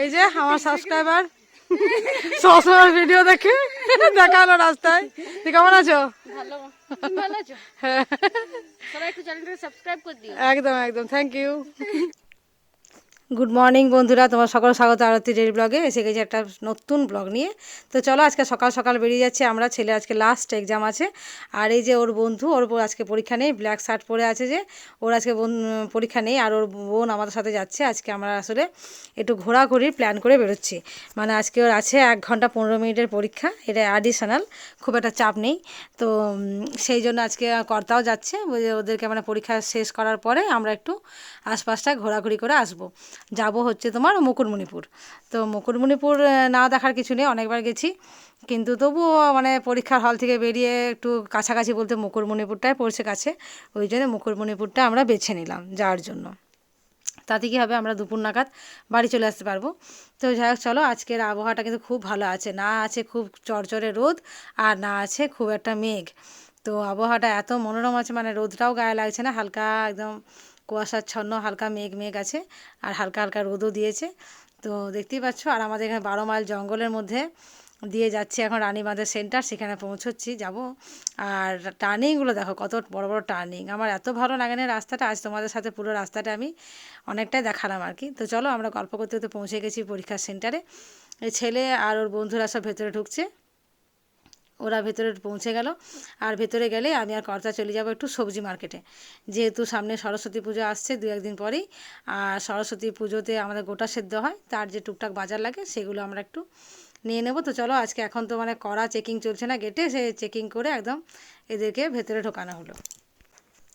এই যে আমার সাবস্ক্রাইবার সবসময় ভিডিও দেখে দেখাল রাস্তায়। তুই কেমন আছো? হ্যাঁ, একদম একদম। থ্যাংক ইউ গুড মর্নিং বন্ধুরা। তোমার সকল স্বাগত আরতি ডেলি ব্লগে। এসে গেছে একটা নতুন ব্লগ নিয়ে। তো চলো আজকে সকাল সকাল বেরিয়ে যাচ্ছে। আমরা ছেলে আজকে লাস্ট এক্সাম আছে। আর এই যে ওর বন্ধু, ওর আজকে পরীক্ষা নেই। ব্ল্যাক শার্ট পরে আছে যে, ওর আজকে পরীক্ষা নেই। আর ওর বোন আমাদের সাথে যাচ্ছে। আজকে আমরা আসলে একটু ঘোরাঘুরির প্ল্যান করে বেরোচ্ছি। মানে আজকে ওর আছে এক ঘণ্টা পনেরো মিনিটের পরীক্ষা। এটা অ্যাডিশনাল খুব একটা চাপ নেই। তো সেই জন্য আজকে কর্তাও যাচ্ছে। ওদেরকে মানে পরীক্ষা শেষ করার পরে আমরা একটু আশপাশটা ঘোরাঘুরি করে আসব। যাব হচ্ছে তোমার মুকুটমণিপুর। তো মুকুটমণিপুর না দেখার কিছু নেই, অনেকবার গেছি। কিন্তু তবুও মানে পরীক্ষার হল থেকে বেরিয়ে একটু কাছাকাছি বলতে মুকুটমণিপুরটাই পড়ছে কাছে, ওই জন্য মুকুটমণিপুরটা আমরা বেছে নিলাম যাওয়ার জন্য। তাতে কী হবে, আমরা দুপুর নাগাদ বাড়ি চলে আসতে পারব। তো যাই হোক, চলো, আজকের আবহাওয়াটা কিন্তু খুব ভালো আছে। না আছে খুব চড়চড়ে রোদ আর না আছে খুব একটা মেঘ। তো আবহাওয়াটা এত মনোরম আছে মানে রোদটাও গায়ে লাগছে না, হালকা একদম কুয়াশাচ্ছন্ন হালকা মেঘ মেঘ আছে আর হালকা হালকা রোদও দিয়েছে। তো দেখতেই পাচ্ছ, আর আমাদের এখানে বারো মাইল জঙ্গলের মধ্যে দিয়ে যাচ্ছি এখন রানীবাঁধের সেন্টার, সেখানে পৌঁছচ্ছি, যাব। আর টার্নিংগুলো দেখো, কত বড় বড় টার্নিং। আমার এত ভালো লাগে না রাস্তাটা, আজ তোমাদের সাথে পুরো রাস্তাটা আমি অনেকটাই দেখালাম আর কি। তো চলো, আমরা গল্প করতে করতে পৌঁছে গেছি পরীক্ষার সেন্টারে। ছেলে আর ওর বন্ধুরা সব ভেতরে ঢুকছে। ওরা ভেতরে পৌঁছে গেল। আর ভেতরে গেলে আমি আর কর্তা চলে যাব একটু সবজি মার্কেটে যেহেতু সামনে সরস্বতী পুজো আসছে দু একদিন পরেই, আর সরস্বতী পুজোতে আমাদের গোটা সেদ্ধ হয়, তার যে টুকটাক বাজার লাগে সেগুলো আমরা একটু নিয়ে নেব। তো চলো, আজকে এখন তো মানে কড়া চেকিং চলছে না গেটে সে চেকিং করে একদম এদেরকে ভেতরে ঢোকানো হলো।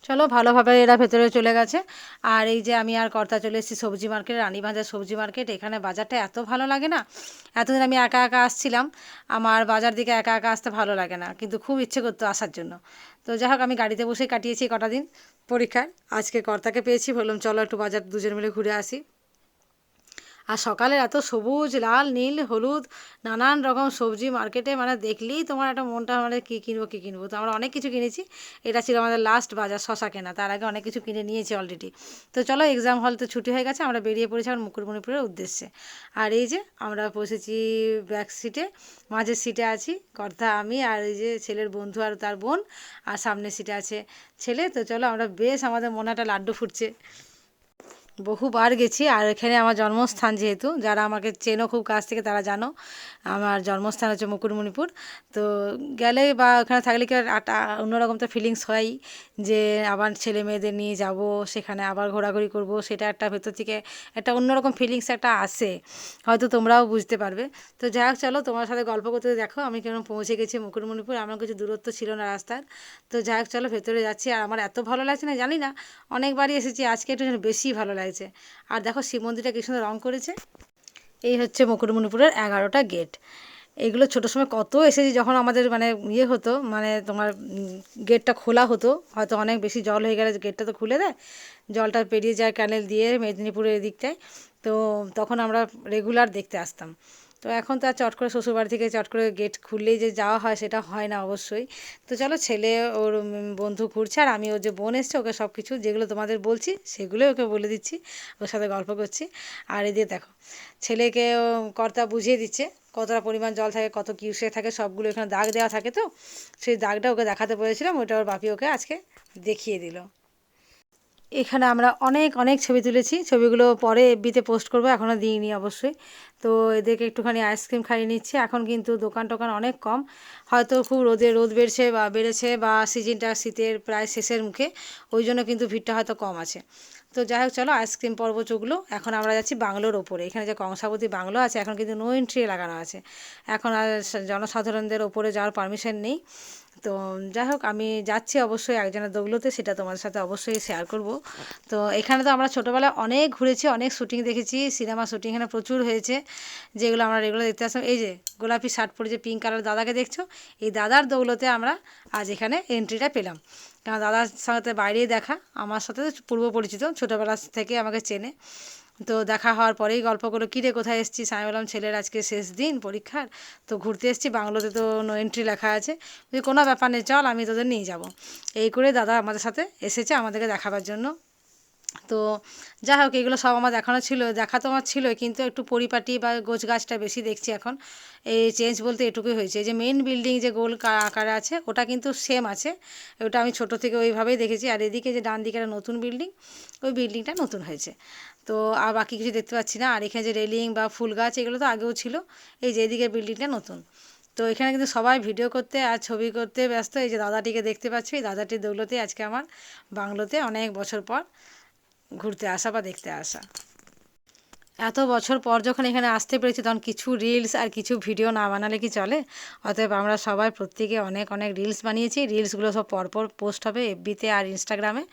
চলো, ভালোভাবে এরা ভেতরে চলে গেছে। আর এই যে আমি আর কর্তা চলে এসেছি সবজি মার্কেট রানীবাজার সবজি মার্কেট। এখানে বাজারটা এত ভালো লাগে না? এতদিন আমি একা একা আসছিলাম। আমার বাজার দিকে একা একা আসতে ভালো লাগে না, কিন্তু খুব ইচ্ছে করতো আসার জন্য। তো যাই হোক, আমি গাড়িতে বসেই কাটিয়েছি কটা দিন পরীক্ষায় আজকে কর্তাকে পেয়েছি, বললাম, চলো একটু বাজার দুজন মিলে ঘুরে আসি। আর সকালে এত সবুজ, লাল, নীল, হলুদ, নানান রকম সবজি মার্কেটে মানে দেখলেই তোমার একটা মনটা মানে কী কিনবো কী কিনবো। তো আমরা অনেক কিছু কিনেছি। এটা ছিল আমাদের লাস্ট বাজার, শশা কেনা। তার আগে অনেক কিছু কিনে নিয়েছি অলরেডি তো চলো এক্সাম হল তো ছুটি হয়ে গেছে, আমরা বেরিয়ে পড়েছি আমার মুকুটমণিপুরের উদ্দেশ্যে। আর এই যে আমরা বসেছি ব্যাক সিটে মাঝের সিটে আছি, কর্তা, আমি আর এই যে ছেলের বন্ধু আর তার বোন, আর সামনের সিটে আছে ছেলে। তো চলো আমরা বেশ আমাদের মনে একটা লাড্ডু ফুটছে। বহুবার গেছি আর এখানে আমার জন্মস্থান যেহেতু, যারা আমাকে চেনো খুব কাছ থেকে তারা জানো। আমার জন্মস্থান হচ্ছে মুকুটমণিপুর। তো গেলে বা ওখানে থাকলে কি অন্যরকম তো ফিলিংস হয় যে আবার ছেলে মেয়েদের নিয়ে যাব, সেখানে আবার ঘোরাঘুরি করব, সেটা একটা ভেতর থেকে একটা অন্যরকম ফিলিংস একটা আসে। হয়তো তোমরাও বুঝতে পারবে। তো যাই হোক, চলো তোমার সাথে গল্প করতে দেখো, আমি কেন পৌঁছে গেছি মুকুটমণিপুর। আমার কিছু দূরত্ব ছিল না রাস্তার। তো যাই হোক, চলো ভেতরে যাচ্ছি। আর আমার এত ভালো লাগছে না, জানি না, অনেকবারই এসেছি। আজকে একটু বেশি ভালো লাগছে আর দেখো শিব মন্দিরটা কি সুন্দর রং করেছে। এই হচ্ছে মুকুটমণিপুরের এগারোটা গেট এগুলো ছোটো সময় কত এসেছি যখন আমাদের মানে ইয়ে হতো মানে তোমার গেটটা খোলা হতো, হয়তো অনেক বেশি জল হয়ে গেলে গেটটা তো খুলে দেয়। জলটা পেরিয়ে যায় ক্যানেল দিয়ে, মেদিনীপুরের এদিকটায়। তো তখন আমরা রেগুলার দেখতে আসতাম। তো এখন তো আর চট করে শ্বশুরবাড়ি থেকে চট করে গেট খুললেই যে যাওয়া হয় সেটা হয় না অবশ্যই। তো চলো ছেলে ওর বন্ধু ঘুরছে আর আমি ওর যে বোন এসছে ওকে সব কিছু যেগুলো তোমাদের বলছি সেগুলোই ওকে বলে দিচ্ছি, ওর সাথে গল্প করছি। আর এদিকে দেখো, ছেলেকে কর্তা বুঝিয়ে দিচ্ছে কতটা পরিমাণ জল থাকে, কত কিউসে থাকে, সবগুলো এখানে দাগ দেওয়া থাকে তো। সেই দাগটা ওকে দেখাতে বলেছিলাম, ওটা ওর বাপি ওকে আজকে দেখিয়ে দিল। এখানে আমরা অনেক অনেক ছবি তুলেছি। ছবিগুলো পরে এফবিতে পোস্ট করব এখনও দিইনি অবশ্যই। তো এদেরকে একটুখানি আইসক্রিম খাইয়ে নিচ্ছে। এখন কিন্তু দোকান টোকান অনেক কম। হয়তো খুব রোদে, রোদ বেড়েছে বা বেড়েছে বা সিজনটা শীতের প্রায় শেষের মুখে, ওই জন্য কিন্তু ভিড়টা হয়তো কম আছে। তো যাই হোক, চলো আইসক্রিম পর্ব চুগলো এখন আমরা যাচ্ছি বাংলোর ওপরে। এখানে যে কংসাবতী বাংলো আছে, এখন কিন্তু নো এন্ট্রি লাগানো আছে। এখন আর জনসাধারণদের ওপরে যাওয়ার পারমিশন নেই। তো যাই হোক, আমি যাচ্ছি অবশ্যই একজনের দৌলতে সেটা তোমাদের সাথে অবশ্যই শেয়ার করব। তো এখানে তো আমরা ছোটোবেলায় অনেক ঘুরেছি, অনেক শুটিং দেখেছি সিনেমা শুটিং এখানে প্রচুর হয়েছে, যেগুলো আমরা রেগুলার দেখতে আসলাম। এই যে গোলাপি শার্ট পরে যে পিঙ্ক কালার দাদাকে দেখছ, এই দাদার দৌলতে আমরা আজ এখানে এন্ট্রিটা পেলাম। কারণ দাদার সাথে বাইরেই দেখা, আমার সাথে পূর্ব পরিচিত, ছোটোবেলা থেকে আমাকে চেনে। তো দেখা হওয়ার পরেই গল্প করল, কিরে, কোথায় এসছিস? আমি বললাম, ছেলের আজকে শেষ দিন পরীক্ষার, তো ঘুরতে এসছি, বাংলোতে তো নো এন্ট্রি লেখা আছে। তুই কোনো ব্যাপার নেই, চল, আমি তোদের নিয়ে যাব। এই করে দাদা আমাদের সাথে এসেছে আমাদেরকে দেখাবার জন্য। তো যাই হোক, এগুলো সব আমার দেখানো ছিল, দেখা তো আমার ছিল কিন্তু একটু পরিপাটি বা গোছ গাছটা বেশি দেখছি এখন। এই চেঞ্জ বলতে এটুকুই হয়েছে যে মেন বিল্ডিং যে গোল আকারে আছে, ওটা কিন্তু সেম আছে। ওটা আমি ছোট থেকে ওইভাবেই দেখেছি, আর এদিকে যে ডান দিকে একটা নতুন বিল্ডিং ওই বিল্ডিংটা নতুন হয়েছে। তো আর বাকি কিছু দেখতে পাচ্ছি না, আর এখানে যে রেলিং বা ফুল গাছ, এগুলো তো আগেও ছিল, এই যে এদিকের বিল্ডিংটা নতুন। তো এখানে কিন্তু সবাই ভিডিও করতে আর ছবি করতে ব্যস্ত, এই যে দাদাটিকে দেখতে পাচ্ছি, দাদাটির দৌলতে আজকে আমার বাংলোতে অনেক বছর পর। ঘুরতে আসা বা দেখতে আসা। এত বছর পর যখন এখানে আসতে পেরেছি, তখন কিছু রিলস আর কিছু ভিডিও না বানালে কি চলে? অতএব আমরা সবাই প্রত্যেকে অনেক অনেক রিলস বানিয়েছি। রিলসগুলো সব পরপর পোস্ট হবে এফবিতে আর ইনস্টাগ্রামে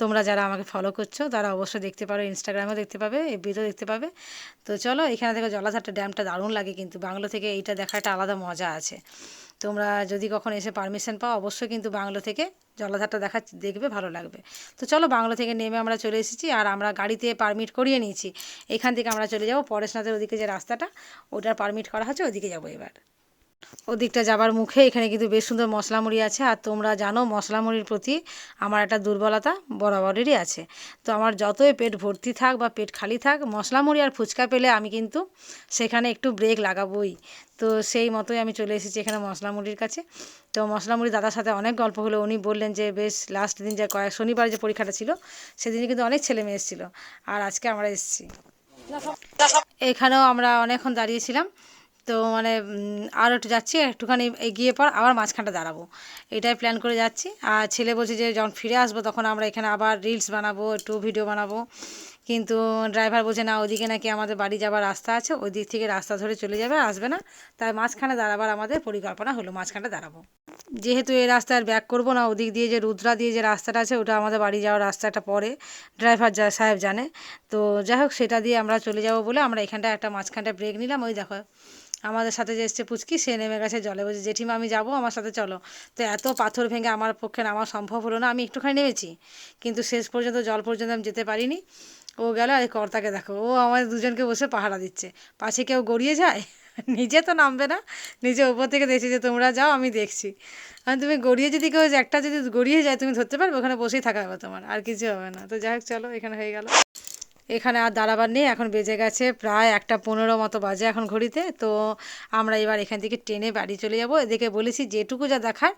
তোমরা যারা আমাকে ফলো করছ, তারা অবশ্যই দেখতে পারো। ইনস্টাগ্রামেও দেখতে পাবে এফবিতেও দেখতে পাবে। তো চলো, এখানে দেখো জলাধারটা ড্যামটা দারুণ লাগে কিন্তু। বাংলো থেকে এইটা দেখা একটা আলাদা মজা আছে। তোমরা যদি কখন এসে পারমিশন পাও, অবশ্যই কিন্তু বাংলো থেকে জলাধারটা দেখা, দেখবে, ভালো লাগবে। তো চলো বাংলো থেকে নেমে আমরা চলে এসেছি আর আমরা গাড়িতে পারমিট করিয়ে নিয়েছি। এখান থেকে আমরা চলে যাব পরেশনাথের ওদিকে যে রাস্তাটা, ওটার পারমিট করা হচ্ছে, ওদিকে যাব এবার। ওদিকটা যাবার মুখে এখানে কিন্তু বেশ সুন্দর মশলা মুড়ি আছে। আর তোমরা জানো মশলা মুড়ির প্রতি আমার একটা দুর্বলতা বরাবরেরই আছে। তো আমার যতই পেট ভর্তি থাক বা পেট খালি থাক মশলা মুড়ি আর ফুচকা পেলে আমি কিন্তু সেখানে একটু ব্রেক লাগাবোই। তো সেই মতোই আমি চলে এসেছি এখানে মশলা মুড়ির কাছে। তো মশলা মুড়ি দাদার সাথে অনেক গল্প হলো। উনি বললেন যে, বেশ লাস্ট দিন যে কয়েক শনিবার যে পরীক্ষাটা ছিল সেদিনে কিন্তু অনেক ছেলে মেয়ে এসেছিল। আর আজকে আমরা এসেছি। এখানেও আমরা অনেকক্ষণ দাঁড়িয়েছিলাম। তো মানে আর একটু যাচ্ছি একটুখানি এগিয়ে পর আবার মাঝখানটা দাঁড়াবো। এটাই প্ল্যান করে যাচ্ছি। আর ছেলে বলছে যে যখন ফিরে আসব তখন আমরা এখানে আবার রিলস বানাবো, একটু ভিডিও বানাবো। কিন্তু ড্রাইভার বলছে, না, ওদিকে নাকি আমাদের বাড়ি যাবার রাস্তা আছে, ওই দিক থেকে রাস্তা ধরে চলে যাবে, আসবে না। তাই মাঝখানে দাঁড়াবার আমাদের পরিকল্পনা হলো, মাঝখানটা দাঁড়াবো। যেহেতু এই রাস্তায় ব্যাক করব না, ওদিক দিয়ে যে রুদ্রা দিয়ে যে রাস্তাটা আছে, ওটা আমাদের বাড়ি যাওয়ার রাস্তাটা পরে ড্রাইভার যা, সাহেব জানে। তো যাই হোক, সেটা দিয়ে আমরা চলে যাব বলে আমরা এখানটা একটা মাঝখানটা ব্রেক নিলাম। ওই দেখো আমাদের সাথে যে এসছে পুচকি, সে নেমে গেছে জলে। বলছে, জেঠিমা, আমি যাব আমার সাথে, চলো। তো এত পাথর ভেঙে আমার পক্ষে নামা সম্ভব হলো না। আমি একটুখানি নেমেছি, কিন্তু শেষ পর্যন্ত, জল পর্যন্ত আমি যেতে পারিনি। ও গেল, আর কর্তাকে দেখো, ও আমাদের দুজনকে বসে পাহারা দিচ্ছে। পাশে কেউ গড়িয়ে যায়? নিজে তো নামবে না। নিজে উপর থেকে দেখছি যে, তোমরা যাও, আমি দেখছি। আর তুমি গড়িয়ে যদি কেউ, একটা যদি গড়িয়ে যায়, তুমি ধরতে পারবে? ওখানে বসেই থাকা হবে তোমার, আর কিছু হবে না। তো যাই হোক, চলো, এখানে হয়ে গেল। এখানে আর দাঁড়াবার নেই, এখন বেজে গেছে প্রায় একটা পনেরো মতো বাজে এখন ঘড়িতে। তো আমরা এবার এখান থেকে ট্রেনে বাড়ি চলে যাব। এদিকে বলেছি, যেটুকু যা দেখার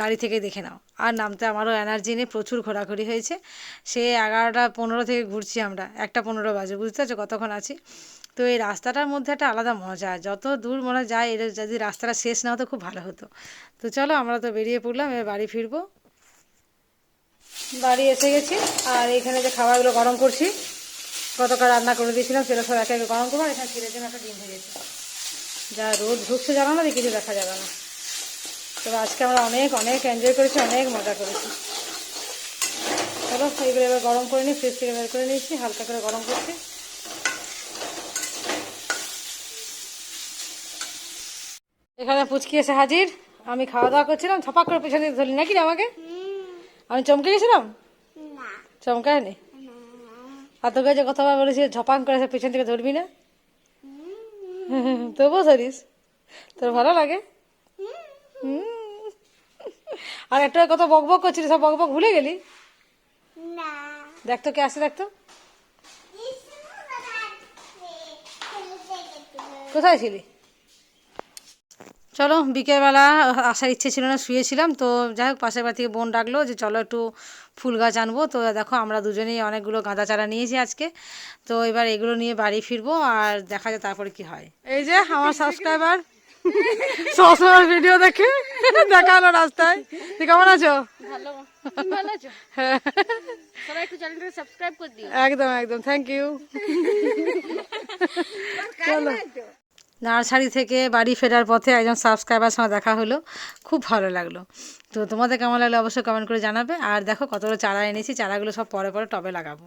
গাড়ি থেকে দেখে নাও। আর নামতে আমারও এনার্জি নেই, প্রচুর ঘোরাঘুরি হয়েছে। সে এগারোটা পনেরো থেকে ঘুরছি আমরা, একটা পনেরো বাজে, বুঝতে পারছ কতক্ষণ আছি? তো এই রাস্তাটার মধ্যে একটা আলাদা মজা, যত দূর মনে যায়, এর যদি রাস্তাটা শেষ না হতো খুব ভালো হতো। তো চলো আমরা তো বেরিয়ে পড়লাম, এবার বাড়ি ফিরবো। বাড়ি এসে গেছি, আর এখানে যে খাবারগুলো গরম করছি গতকাল রান্না করে দিয়েছিলাম সেটা সব একে একে গরম করব এখানে ছেলের জন্য একটা ডিম ভেজেছি। যা রোদ ঢুকছে জানো না কিছু দেখা যাবে না। তবে আজকে আমরা অনেক অনেক এনজয় করেছি অনেক মজা করেছি। চলো এইগুলো এবার গরম করে নিই ফ্রিজ থেকে বের করে নিয়েছি হালকা করে গরম করছি। এখানে পুচকি এসে হাজির। আমি খাওয়া দাওয়া করছিলাম ছপাক করে পেছনে ধরলি নাকি আমাকে? আমি চমকে গেছিলাম? চমকায়নি? আর তোকে যে কতবার বলেছি ঝপাং করে সে পিছন থেকে ধরবি না? তবুও ধরিস। তোর ভালো লাগে? আর একটা কত বক বক করছিলি সব বক বক ভুলে গেলি? দেখতো কে আসে দেখতো কোথায় ছিলি? চলো বিকেলবেলা আসার ইচ্ছে ছিল না শুয়েছিলাম। তো যাই হোক পাশের বাড়ি থেকে বোন ডাকলো যে চলো একটু ফুল গাছ আনব। তো দেখো আমরা দুজনেই অনেকগুলো গাঁদা চারা নিয়েছি আজকে। তো এবার এগুলো নিয়ে বাড়ি ফিরবো আর দেখা যায় তারপরে কি হয়। এই যে আমার সাবস্ক্রাইবার সবসময় ভিডিও দেখে দেখাল রাস্তায়। তুই কেমন আছো? দিও। একদম একদম। থ্যাংক ইউ চলো। নার্সারি থেকে বাড়ি ফেরার পথে একজন সাবস্ক্রাইবার সঙ্গে দেখা হলো। খুব ভালো লাগল। তো তোমাদের কেমন লাগল অবশ্যই কমেন্ট করে জানাবে। আর দেখো কতগুলো চারা এনেছি, চারাগুলো সব পরে পরে টবে লাগাবো।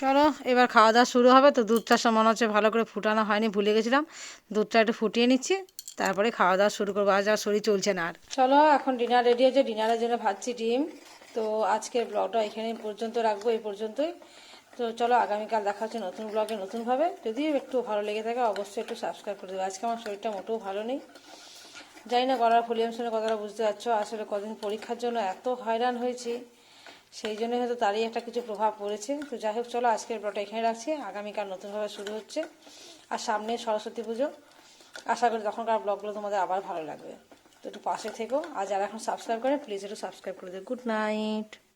চলো, এবার খাওয়া দাওয়া শুরু হবে। তো দুধটা মনে হচ্ছে ভালো করে ফুটানো হয়নি, ভুলে গেছিলাম। দুধটা একটু ফুটিয়ে নিচ্ছি, তারপরে খাওয়া দাওয়া শুরু করব। আজ আর শরীর চলছে না আর। চলো, এখন ডিনার রেডি হয়েছে। ডিনারের জন্য ভাজছি ডিম। তো আজকের ব্লগটা এখানে পর্যন্ত রাখব, এই পর্যন্তই। তো চলো আগামীকাল দেখা হচ্ছে নতুন ব্লগে নতুনভাবে। যদি একটু ভালো লেগে থাকে, অবশ্যই একটু সাবস্ক্রাইব করে দেবো আজকে আমার শরীরটা মোটেও ভালো নেই। জানি না গলার ভলিউম শুনে কথাটা বুঝতে পারছ, আসলে কদিন পরীক্ষার জন্য এত হয়রান হয়েছি, সেই জন্য হয়তো তারই একটা কিছু প্রভাব পড়েছে। তো যাই হোক, চলো আজকের ব্লগটা এখানে রাখছি। আগামীকাল নতুনভাবে শুরু হচ্ছে। আর সামনে সরস্বতী পুজো। আশা করি তখনকার ব্লগগুলো তোমাদের আবার ভালো লাগবে। তো একটু পাশে থেকো। আর যারা এখন সাবস্ক্রাইব করে প্লিজ একটু সাবস্ক্রাইব করে দিও। Good night